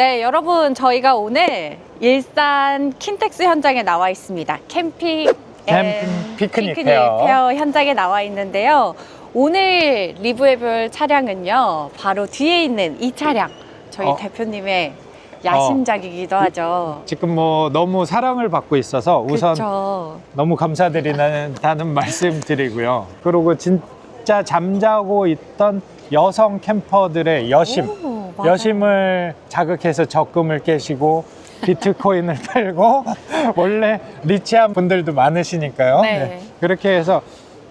네, 여러분 저희가 오늘 일산 킨텍스 현장에 나와 있습니다. 캠핑 앤 캠핑 피크닉 페어. 페어 현장에 나와 있는데요. 오늘 리뷰해볼 차량은요, 바로 뒤에 있는 이 차량. 저희 어. 대표님의 야심작이기도 하죠. 지금 뭐 너무 사랑을 받고 있어서 우선 그쵸. 너무 감사드리다는 말씀 드리고요. 그리고 진짜 잠자고 있던 여성 캠퍼들의 여심, 오, 맞아요. 여심을 자극해서 적금을 깨시고 비트코인을 팔고 원래 리치한 분들도 많으시니까요. 네. 그렇게 해서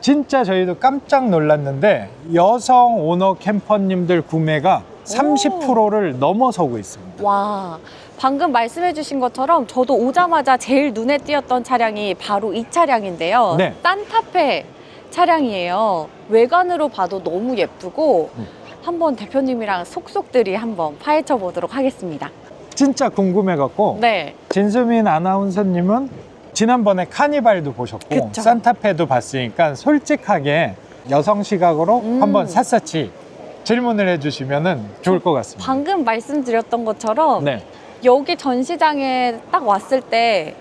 진짜 저희도 깜짝 놀랐는데 여성 오너 캠퍼님들 구매가 30%를 넘어서고 있습니다. 와, 방금 말씀해 주신 것처럼 저도 오자마자 제일 눈에 띄었던 차량이 바로 이 차량인데요. 네. 산타페 차량이에요. 외관으로 봐도 너무 예쁘고 음. 한번 대표님이랑 속속들이 한번 파헤쳐 보도록 하겠습니다. 진짜 궁금해갖고 네, 진수민 아나운서님은 지난번에 카니발도 보셨고 그쵸. 산타페도 봤으니까 솔직하게 여성 시각으로 음. 한번 샅샅이 질문을 해주시면 좋을 것 같습니다. 방금 말씀드렸던 것처럼 네, 여기 전시장에 딱 왔을 때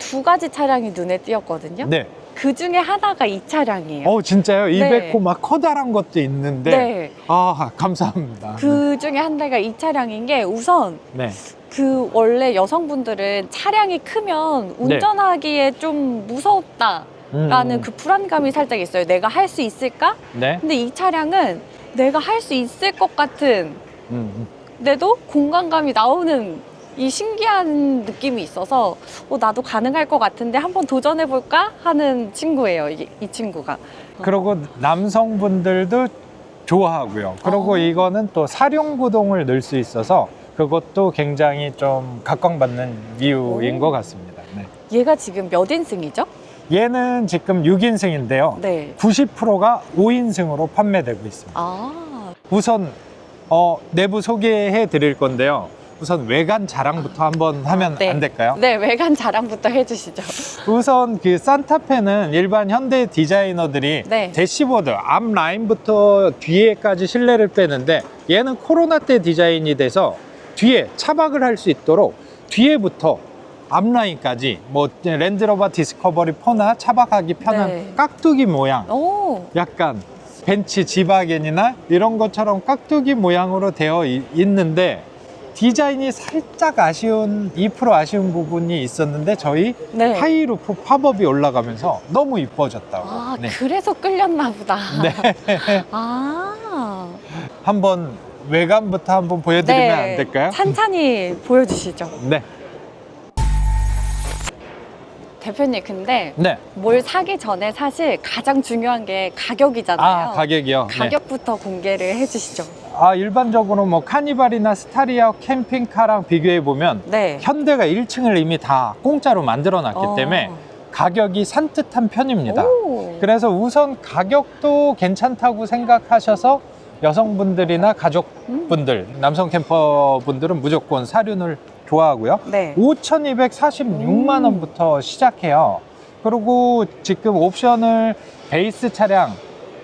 두 가지 차량이 눈에 띄었거든요. 네. 그 중에 하나가 이 차량이에요. 어 진짜요? 네. 이베코 막 커다란 것도 있는데 네. 아 감사합니다. 그 중에 한 대가 이 차량인 게 우선 네, 그 원래 여성분들은 차량이 크면 운전하기에 좀 무섭다 라는 음, 그 불안감이 살짝 있어요. 내가 할 수 있을까? 네, 근데 이 차량은 내가 할 수 있을 것 같은 음, 데도 공간감이 나오는 이 신기한 느낌이 있어서 어, 나도 가능할 것 같은데 한번 도전해 볼까 하는 친구예요. 이, 이 친구가. 그리고 남성분들도 좋아하고요. 그리고 어. 이거는 또 사륜구동을 넣을 수 있어서 그것도 굉장히 좀 각광받는 이유인 오. 것 같습니다. 네. 얘가 지금 몇 인승이죠? 얘는 지금 6인승인데요. 네. 90%가 5인승으로 판매되고 있습니다. 아, 우선 어, 내부 소개해 드릴 건데요. 우선 외관 자랑부터 한번 하면 네. 안 될까요? 네 외관 자랑부터 해주시죠. 우선 그 산타페는 일반 현대 디자이너들이 네. 대시보드 앞 라인부터 뒤에까지 실내를 빼는데 얘는 코로나 때 디자인이 돼서 뒤에 차박을 할 수 있도록 뒤에부터 앞 라인까지 뭐 랜드로버 디스커버리 4나 차박하기 편한 네. 깍두기 모양 오, 약간 벤츠 지바겐이나 이런 것처럼 깍두기 모양으로 되어 이- 있는데 디자인이 살짝 아쉬운 2% 아쉬운 부분이 있었는데 저희 네. 하이루프 팝업이 올라가면서 너무 이뻐졌다고. 아, 네. 그래서 끌렸나 보다. 네. 아. 한번 외관부터 한번 보여드리면 안 될까요? 찬찬히 보여주시죠. 네. 대표님, 근데 네. 뭘 사기 전에 사실 가장 중요한 게 가격이잖아요. 아, 가격이요. 네. 가격부터 공개를 해주시죠. 아, 일반적으로 뭐 카니발이나 스타리아 캠핑카랑 비교해 보면 네. 현대가 1층을 이미 다 공짜로 만들어 놨기 어. 때문에 가격이 산뜻한 편입니다. 오. 그래서 우선 가격도 괜찮다고 생각하셔서 여성분들이나 음. 가족분들, 남성 캠퍼분들은 무조건 사륜을 좋아하고요. 네. 5,246만 음. 원부터 시작해요. 그리고 지금 옵션을 베이스 차량,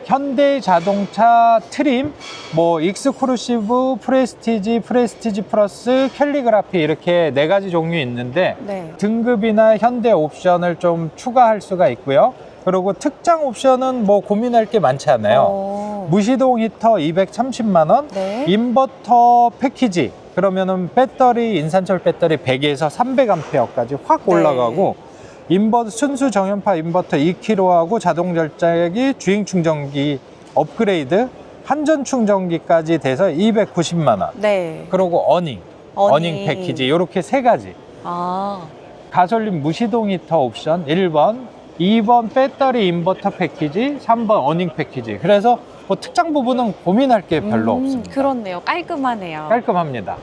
현대 자동차 트림, 뭐 익스크루시브, 프레스티지, 프레스티지 플러스, 캘리그라피 이렇게 네 가지 종류 있는데 네. 등급이나 현대 옵션을 좀 추가할 수가 있고요. 그리고 특장 옵션은 뭐 고민할 게 많지 않아요. 어. 무시동 히터 230만 원, 네. 인버터 패키지 그러면은 배터리 인산철 배터리 100에서 300암페어까지 확 네. 올라가고 인버터 순수 정연파 인버터 2kg하고 자동 절자기 주행 충전기 업그레이드 한전 충전기까지 돼서 290만 원. 네. 그리고 어닝, 어닝. 어닝, 패키지 이렇게 세 가지. 아. 가솔린 무시동 히터 옵션 1번, 2번 배터리 인버터 패키지, 3번 어닝 패키지. 그래서 뭐 특장 부분은 고민할 게 별로 음, 없습니다. 그렇네요. 깔끔하네요. 깔끔합니다.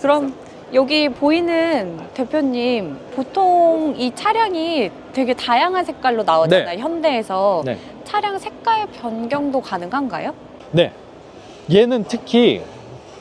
그럼 여기 보이는 대표님 보통 이 차량이 되게 다양한 색깔로 나오잖아요. 현대에서 네. 차량 색깔 변경도 가능한가요? 네. 얘는 특히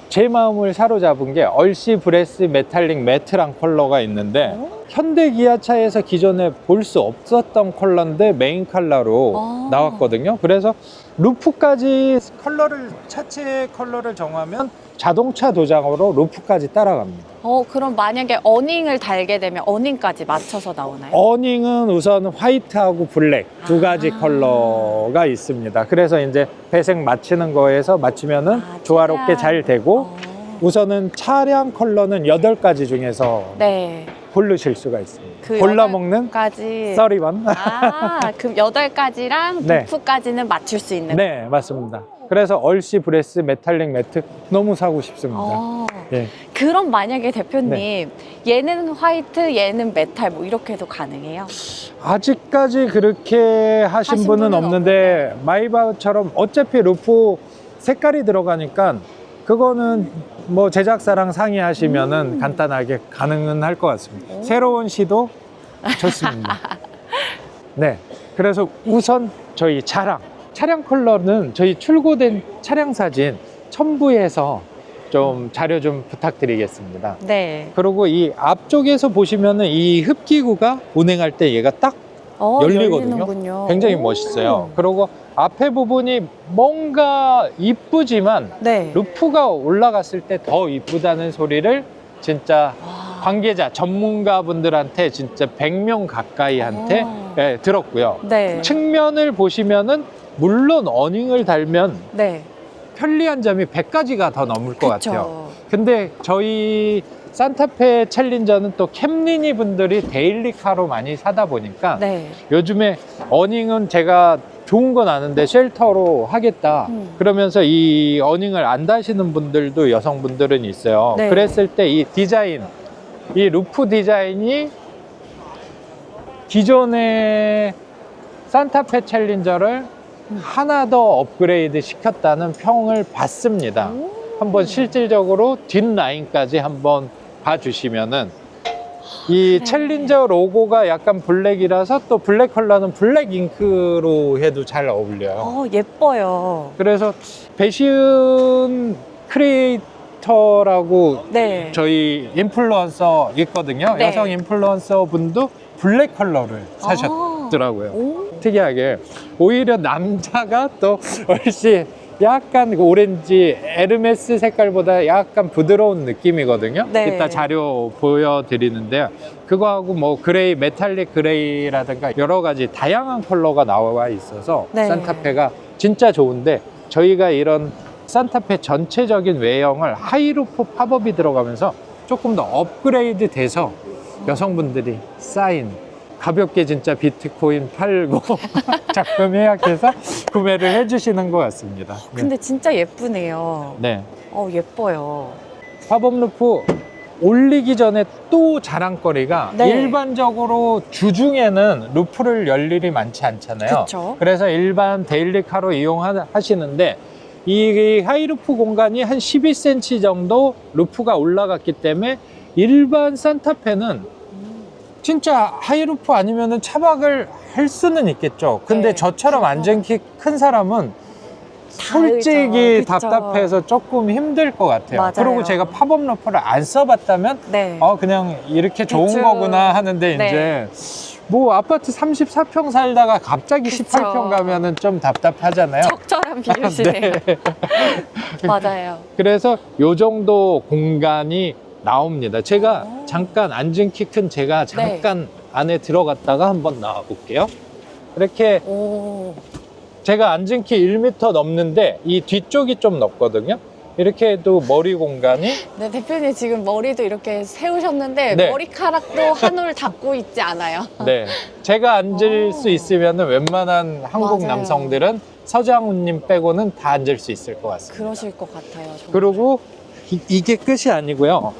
제 마음을 사로잡은 게 얼씨 브레스 메탈릭 매트랑 컬러가 있는데 오. 현대 기아차에서 기존에 볼 수 없었던 컬러인데 메인 컬러로 아. 나왔거든요. 그래서 루프까지 컬러를 차체 컬러를 정하면 자동차 도장으로 루프까지 따라갑니다. 어, 그럼 만약에 어닝을 달게 되면 어닝까지 맞춰서 나오나요? 어닝은 우선 화이트하고 블랙 두 가지 아. 컬러가 있습니다. 그래서 이제 배색 맞추는 거에서 맞추면은 아, 조화롭게. 잘 되고 어. 우선은 차량 컬러는 여덟 가지 중에서 네. 고르실 수가 있습니다. 그 골라 먹는 까지 써리번. 아, 그럼 여덟 가지랑 네. 루프까지는 맞출 수 있는. 네, 맞습니다. 그래서 얼씨 브레스 메탈릭 매트 너무 사고 싶습니다. 어. 예. 그럼 만약에 대표님 네. 얘는 화이트, 얘는 메탈 뭐 이렇게 해도 가능해요? 아직까지 그렇게 하신, 하신 분은, 분은 없는데 마이바흐처럼 어차피 루프 색깔이 들어가니까 그거는 뭐 제작사랑 상의하시면은 음. 간단하게 가능은 할 것 같습니다. 오. 새로운 시도 좋습니다. 네. 그래서 우선 저희 차량, 차량 컬러는 저희 출고된 차량 사진 첨부해서 좀 자료 좀 부탁드리겠습니다. 네. 그리고 이 앞쪽에서 보시면은 이 흡기구가 운행할 때 얘가 딱 어, 열리거든요. 열리는군요. 굉장히 오. 멋있어요. 그리고 앞에 부분이 뭔가 이쁘지만 네. 루프가 올라갔을 때 더 이쁘다는 소리를 진짜 와. 관계자, 전문가분들한테 진짜 100명 가까이한테 어. 예, 들었고요. 네. 측면을 보시면은 물론 어닝을 달면 네. 편리한 점이 100가지가 더 넘을 것 그쵸. 같아요. 근데 저희 산타페 챌린저는 또 캠리니 분들이 데일리카로 많이 사다 보니까 네. 요즘에 어닝은 제가 좋은 건 아는데 쉘터로 하겠다. 음. 그러면서 이 어닝을 안 다시는 분들도 여성분들은 있어요. 네. 그랬을 때 이 디자인, 이 루프 디자인이 기존의 산타페 챌린저를 음. 하나 더 업그레이드 시켰다는 평을 받습니다. 오. 한번 실질적으로 뒷 라인까지 한번 봐주시면은 이 그래. 챌린저 로고가 약간 블랙이라서 또 블랙 컬러는 블랙 잉크로 해도 잘 어울려요. 어, 예뻐요. 그래서 배시은 크리에이터라고 네. 저희 인플루언서 있거든요. 네. 여성 인플루언서 분도 블랙 컬러를 사셨더라고요. 아. 오. 특이하게 오히려 남자가 또 훨씬 약간 그 오렌지 에르메스 색깔보다 약간 부드러운 느낌이거든요. 네. 이따 자료 보여드리는데요. 그거하고 뭐 그레이, 메탈릭 그레이라든가 여러 가지 다양한 컬러가 나와 있어서 네. 산타페가 진짜 좋은데 저희가 이런 산타페 전체적인 외형을 하이루프 팝업이 들어가면서 조금 더 업그레이드 돼서 여성분들이 사인 가볍게 진짜 비트코인 팔고 작품 예약해서 구매를 해주시는 것 같습니다. 네. 근데 진짜 예쁘네요. 네. 어, 예뻐요. 팝업 루프 올리기 전에 또 자랑거리가 네. 일반적으로 주중에는 루프를 열 일이 많지 않잖아요. 그쵸. 그래서 일반 데일리카로 이용하시는데 이 하이루프 공간이 한 12cm 정도 루프가 올라갔기 때문에 일반 산타페는 진짜 하이루프 아니면은 차박을 할 수는 있겠죠. 근데 네, 저처럼 그거. 안전 키큰 사람은 솔직히. 그쵸. 답답해서 조금 힘들 것 같아요. 맞아요. 그리고 제가 팝업 러프를 안 써봤다면 네. 어 그냥 이렇게 좋은 대충. 거구나 하는데 네. 이제 뭐 아파트 34평 살다가 갑자기 그쵸. 18평 가면은 좀 답답하잖아요. 적절한 비유시네요. 네. 맞아요. 그래서 요 정도 공간이 나옵니다. 제가 오. 잠깐 앉은 키 큰 제가 네. 잠깐 안에 들어갔다가 한번 나와 볼게요. 이렇게 오. 제가 앉은 키 1m 넘는데 이 뒤쪽이 좀 넓거든요. 이렇게 해도 머리 공간이 네, 대표님 지금 머리도 이렇게 세우셨는데 네. 머리카락도 한올 닿고 있지 않아요? 네 제가 앉을 오. 수 있으면 웬만한 한국 맞아요. 남성들은 서장훈님 빼고는 다 앉을 수 있을 것 같습니다. 그러실 것 같아요. 정말. 그리고 이, 게 끝이 아니고요.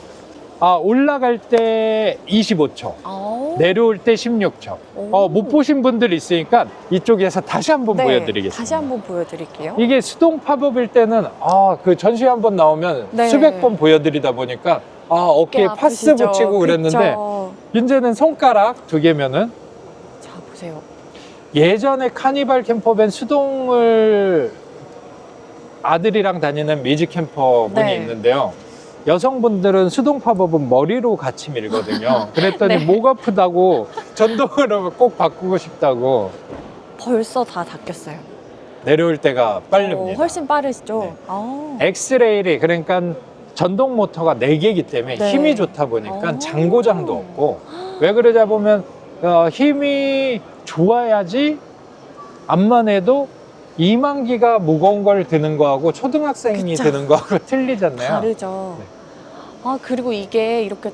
아 올라갈 때 25초, 아우. 내려올 때 16초. 오. 어, 못 보신 분들 있으니까 이쪽에서 다시 한번 네, 보여드리겠습니다. 다시 한번 보여드릴게요. 이게 수동 팝업일 때는 아 그 전시회 한번 나오면 네. 수백 번 보여드리다 보니까 아 어깨에 파스 아프시죠? 붙이고 그랬는데 그쵸. 이제는 손가락 두 개면은 자 보세요. 예전에 카니발 캠퍼밴 수동을 아들이랑 다니는 미즈 캠퍼 분이 네. 있는데요. 여성분들은 수동 팝업은 머리로 같이 밀거든요. 그랬더니 네. 목 아프다고 전동으로 꼭 바꾸고 싶다고 벌써 다 닦였어요. 내려올 때가 어, 빠릅니다. 훨씬 빠르시죠? 네. 아. 엑스레일이 그러니까 전동 모터가 4개이기 때문에 네. 힘이 좋다 보니까 오. 장고장도 없고 왜 그러자 보면 어, 힘이 좋아야지 암만 해도 이만기가 무거운 걸 드는 거하고 초등학생이 그쵸. 드는 거하고 틀리잖아요. 다르죠. 네. 아, 그리고 이게 이렇게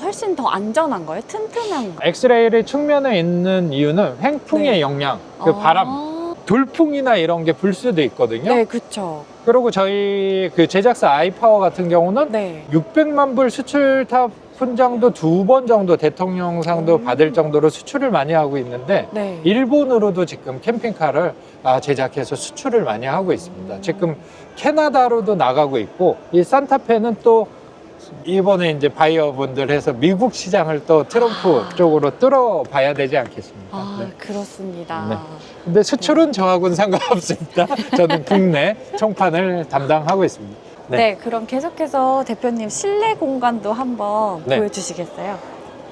훨씬 더 안전한 거예요? 튼튼한 거. 엑스레이를 측면에 있는 이유는 횡풍의 네. 영향, 그 아. 바람, 돌풍이나 이런 게 불 수도 있거든요. 네, 그쵸. 그리고 저희 그 제작사 아이파워 같은 경우는 네. 600만 불 수출 탑 훈장도 두 번 정도 대통령상도 음. 받을 정도로 수출을 많이 하고 있는데 네. 일본으로도 지금 캠핑카를 아, 제작해서 수출을 많이 하고 있습니다. 음. 지금 캐나다로도 나가고 있고 이 산타페는 또 이번에 이제 바이어분들 해서 미국 시장을 또 트럼프 아. 쪽으로 뚫어봐야 되지 않겠습니까? 아, 네. 그렇습니다. 네. 근데 수출은 저하고는 상관없습니다. 저는 국내 총판을 담당하고 있습니다. 네. 네. 그럼 계속해서 대표님 실내 공간도 한번 네. 보여주시겠어요?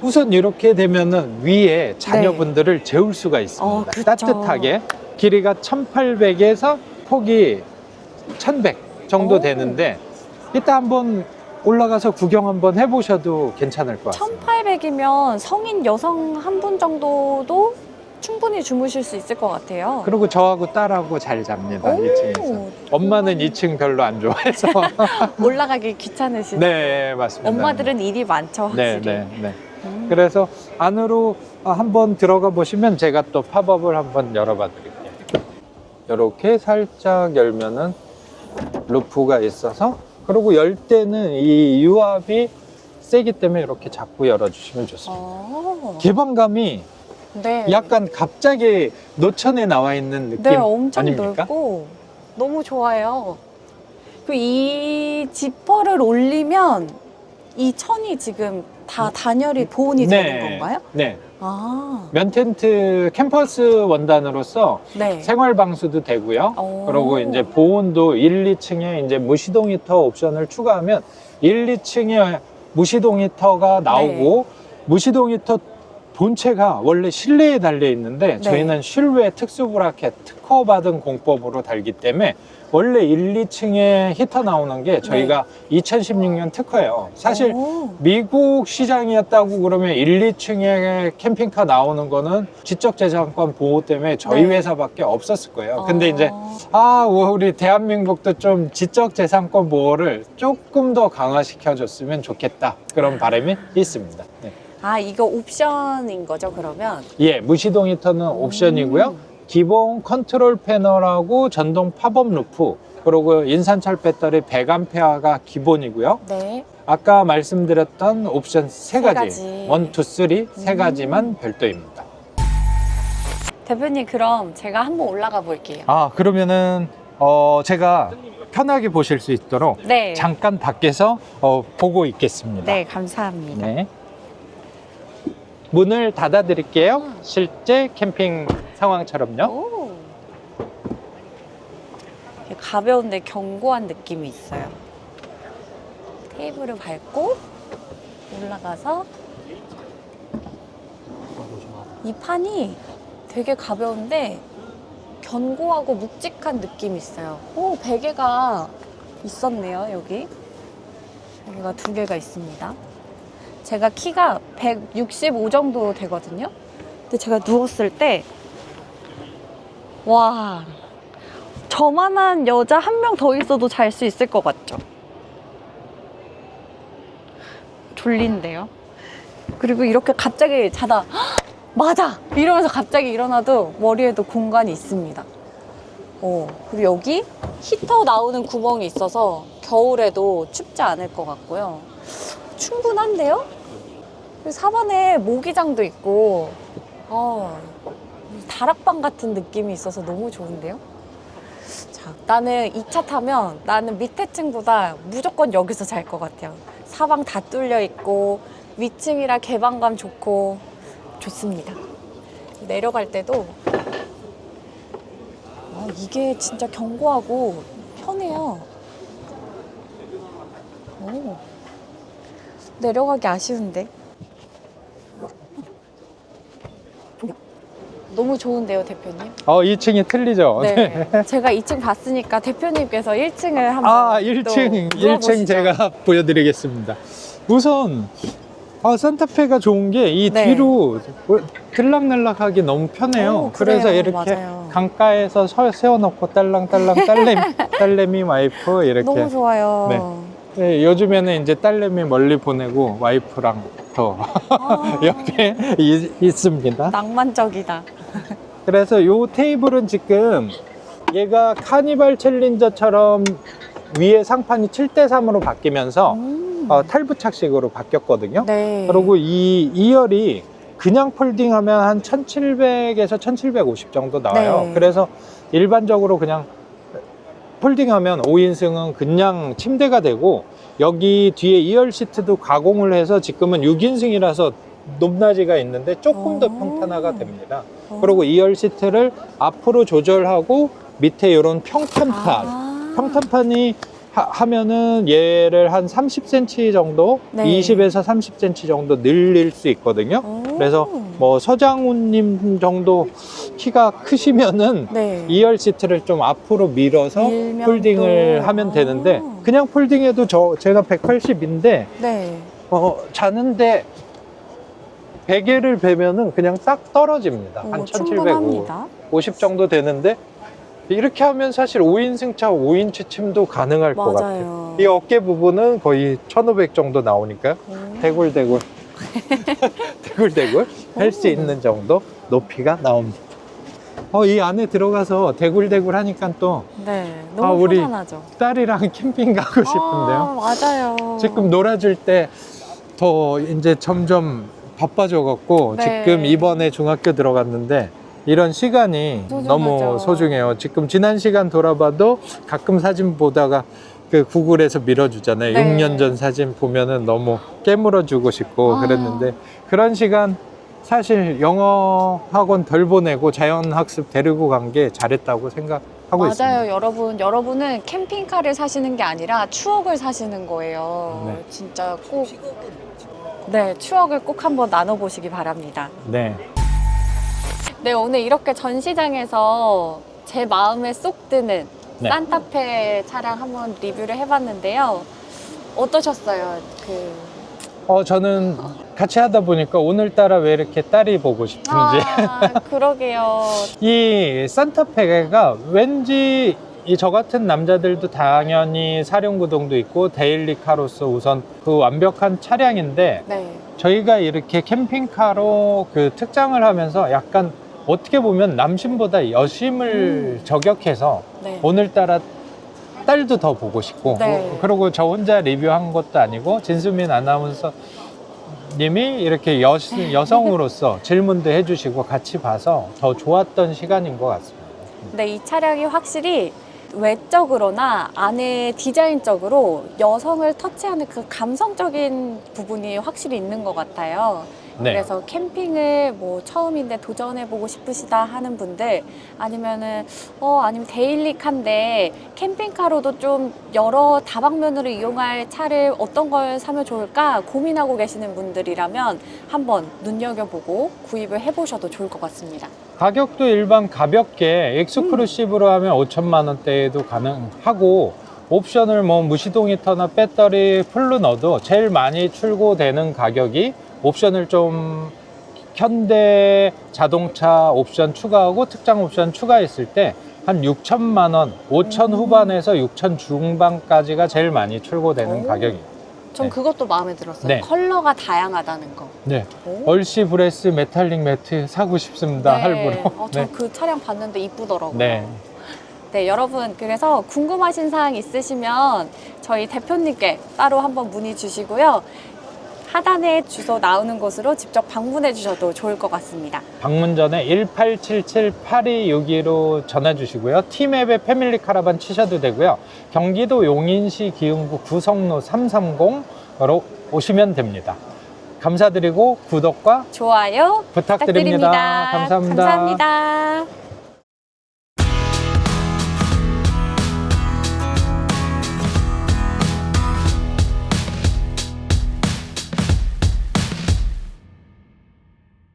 우선 이렇게 되면은 위에 자녀분들을 재울 수가 있습니다. 어, 그쵸. 따뜻하게 길이가 1800에서 폭이 1100 정도 오. 되는데 이따 한번 올라가서 구경 한번 해보셔도 괜찮을 것 같습니다. 1800이면 성인 여성 한 분 정도도 충분히 주무실 수 있을 것 같아요. 그리고 저하고 딸하고 잘 잡니다. 오, 2층에서. 엄마는 2층 별로 안 좋아해서. 올라가기 귀찮으신 네, 맞습니다. 엄마들은 일이 많죠, 네, 확실히. 네, 네. 음. 그래서 안으로 한번 들어가 보시면 제가 또 팝업을 한번 열어봐 드릴게요. 이렇게 살짝 열면은 루프가 있어서 그리고 열 때는 이 유압이 세기 때문에 이렇게 잡고 열어주시면 좋습니다. 어. 개방감이 네. 약간 갑자기 노천에 나와 있는 느낌 네, 엄청 아닙니까? 넓고 너무 좋아요. 그이 지퍼를 올리면 이 천이 지금 다 단열이 보온이 되는 건가요? 네. 아, 면텐트 캠퍼스 원단으로서 네. 생활 방수도 되고요. 오. 그리고 이제 보온도 1, 2층에 이제 무시동 히터 옵션을 추가하면 1, 2층에 무시동 히터가 나오고 무시동 히터 본체가 원래 실내에 달려 있는데 네. 저희는 실외 특수 브라켓 특허받은 공법으로 달기 때문에 원래 1, 2층에 히터 나오는 게 저희가 2016년 특허예요. 사실 오. 미국 시장이었다고 그러면 1, 2층에 캠핑카 나오는 거는 지적 재산권 보호 때문에 저희 네. 회사밖에 없었을 거예요. 근데 아. 이제 아, 우리 대한민국도 좀 지적 재산권 보호를 조금 더 강화시켜 줬으면 좋겠다. 그런 바람이 있습니다. 네. 아, 이거 옵션인 거죠, 그러면? 예, 무시동 히터는 옵션이고요. 기본 컨트롤 패널하고 전동 팝업 루프, 그리고 인산철 배터리 100A가 기본이고요. 네. 아까 말씀드렸던 옵션 세세 가지, 가지. 원, 투, 쓰리 세 음. 가지만 별도입니다. 대표님, 그럼 제가 한번 올라가 볼게요. 아, 그러면은 어, 제가 편하게 보실 수 있도록 네. 잠깐 밖에서 어, 보고 있겠습니다. 네, 감사합니다. 네. 문을 닫아 드릴게요. 아. 실제 캠핑 상황처럼요. 오. 가벼운데 견고한 느낌이 있어요. 테이블을 밟고 올라가서 이 판이 되게 가벼운데 견고하고 묵직한 느낌이 있어요. 오, 베개가 있었네요, 여기. 베개가 두 개가 있습니다. 제가 키가 165 정도 되거든요. 근데 제가 누웠을 때 와, 저만한 여자 한 명 더 있어도 잘 수 있을 것 같죠? 졸린데요? 그리고 이렇게 갑자기 자다, "헉, 맞아! 이러면서 갑자기 일어나도 머리에도 공간이 있습니다. 어, 그리고 여기 히터 나오는 구멍이 있어서 겨울에도 춥지 않을 것 같고요. 충분한데요? 그리고 사반에 모기장도 있고, 어, 다락방 같은 느낌이 있어서 너무 좋은데요? 자, 나는 2차 타면 나는 밑에 층보다 무조건 여기서 잘 것 같아요. 사방 다 뚫려 있고 위층이라 개방감 좋고 좋습니다. 내려갈 때도 아, 이게 진짜 견고하고 편해요. 오. 내려가기 아쉬운데. 너무 좋은데요, 대표님? 어, 2층이 틀리죠? 네. 제가 2층 봤으니까 대표님께서 1층을 한번 아, 또 1층, 물어보시죠. 1층 제가 보여드리겠습니다. 우선, 아, 산타페가 좋은 게 이 네. 뒤로 들락날락하기 너무 편해요. 오. 그래서 이렇게 맞아요. 강가에서 서, 세워놓고 딸랑딸랑 딸내미, 딸내미 와이프 이렇게. 너무 좋아요. 네. 네, 요즘에는 이제 딸내미 멀리 보내고 와이프랑 더 아, 옆에 이- 있습니다. 낭만적이다. 그래서 요 테이블은 지금 얘가 카니발 챌린저처럼 위에 상판이 7대3으로 바뀌면서 음. 어, 탈부착식으로 바뀌었거든요. 네. 그리고 이 2열이 그냥 폴딩하면 한 1700에서 1750 정도 나와요. 네. 그래서 일반적으로 그냥 폴딩하면 5인승은 그냥 침대가 되고 여기 뒤에 2열 시트도 가공을 해서 지금은 6인승이라서 높낮이가 있는데 조금 더 오. 평탄화가 됩니다. 어. 그리고 2열 시트를 앞으로 조절하고 밑에 이런 평탄판 아. 평탄판이 하, 면은 얘를 한 30cm 정도, 네. 20에서 30cm 정도 늘릴 수 있거든요. 오. 그래서 뭐 서장훈님 정도 키가 크시면은 네. 2열 시트를 좀 앞으로 밀어서 밀면 폴딩을 또. 하면 되는데 아. 그냥 폴딩해도 저 제가 180인데 네. 어, 자는데 베개를 베면은 그냥 딱 떨어집니다. 오, 한 1750 충분합니다. 정도 되는데 이렇게 하면 사실 5인승 차 5인치 침도 가능할 것 같아요. 맞아요. 이 어깨 부분은 거의 1500 정도 나오니까요. 오. 대굴대굴. 대굴대굴 할수 오. 있는 정도 높이가 나옵니다. 어, 이 안에 들어가서 대굴대굴 하니까 또 네. 너무 아, 우리 편안하죠. 딸이랑 캠핑 가고 싶은데요. 아, 맞아요. 지금 놀아줄 때 더 이제 점점 바빠져갖고 네. 지금 이번에 중학교 들어갔는데 이런 시간이 소중하죠. 너무 소중해요. 지금 지난 시간 돌아봐도 가끔 사진 보다가 그 구글에서 밀어주잖아요. 네. 6년 전 사진 보면은 너무 깨물어주고 싶고 아. 그랬는데 그런 시간 사실 영어 학원 덜 보내고 자연 학습 데리고 간 게 잘했다고 생각하고 맞아요, 있습니다. 여러분. 여러분은 캠핑카를 사시는 게 아니라 추억을 사시는 거예요. 네. 진짜 꼭. 네, 추억을 꼭 한번 나눠보시기 바랍니다. 네. 네, 오늘 이렇게 전시장에서 제 마음에 쏙 드는 네. 산타페 차량 한번 리뷰를 해봤는데요. 어떠셨어요? 그 어, 저는 같이 하다 보니까 오늘따라 왜 이렇게 딸이 보고 싶은지. 아, 그러게요. 이 산타페가 왠지 이 저 같은 남자들도 당연히 사륜구동도 있고 데일리카로서 우선 그 완벽한 차량인데 네. 저희가 이렇게 캠핑카로 그 특장을 하면서 약간 어떻게 보면 남심보다 여심을 저격해서 네. 오늘따라 딸도 더 보고 싶고 네. 그리고 저 혼자 리뷰한 것도 아니고 진수민 아나운서 님이 이렇게 여, 여성으로서 질문도 해주시고 같이 봐서 더 좋았던 시간인 것 같습니다. 근데 이 차량이 확실히 외적으로나 안에 디자인적으로 여성을 터치하는 그 감성적인 부분이 확실히 있는 것 같아요. 네. 그래서 캠핑을 뭐 처음인데 도전해보고 싶으시다 하는 분들 아니면은 어 아니면 데일리카인데 캠핑카로도 좀 여러 다방면으로 이용할 차를 어떤 걸 사면 좋을까 고민하고 계시는 분들이라면 한번 눈여겨보고 구입을 해보셔도 좋을 것 같습니다. 가격도 일반 가볍게 엑스크루시브로 하면 5천만 원대에도 가능하고 옵션을 뭐 무시동 히터나 배터리 풀로 넣어도 제일 많이 출고되는 가격이 옵션을 좀 현대 자동차 옵션 추가하고 특장 옵션 추가했을 때 한 6천만 원, 5천 음. 후반에서 6천 중반까지가 제일 많이 출고되는 오. 가격이에요. 전 네. 그것도 마음에 들었어요. 네. 컬러가 다양하다는 거. 네. 오. 얼씨 브레스 메탈릭 매트 사고 싶습니다. 할부로. 어, 네. 저그 차량 봤는데 이쁘더라고요. 네. 네, 여러분. 그래서 궁금하신 사항 있으시면 저희 대표님께 따로 한번 문의 주시고요. 하단에 주소 나오는 곳으로 직접 방문해 주셔도 좋을 것 같습니다. 방문 전에 1877-8262로 전화 주시고요. 티맵에 패밀리 카라반 치셔도 되고요. 경기도 용인시 기흥구 구성로 330으로 오시면 됩니다. 감사드리고 구독과 좋아요 부탁드립니다. 부탁드립니다. 감사합니다. 감사합니다.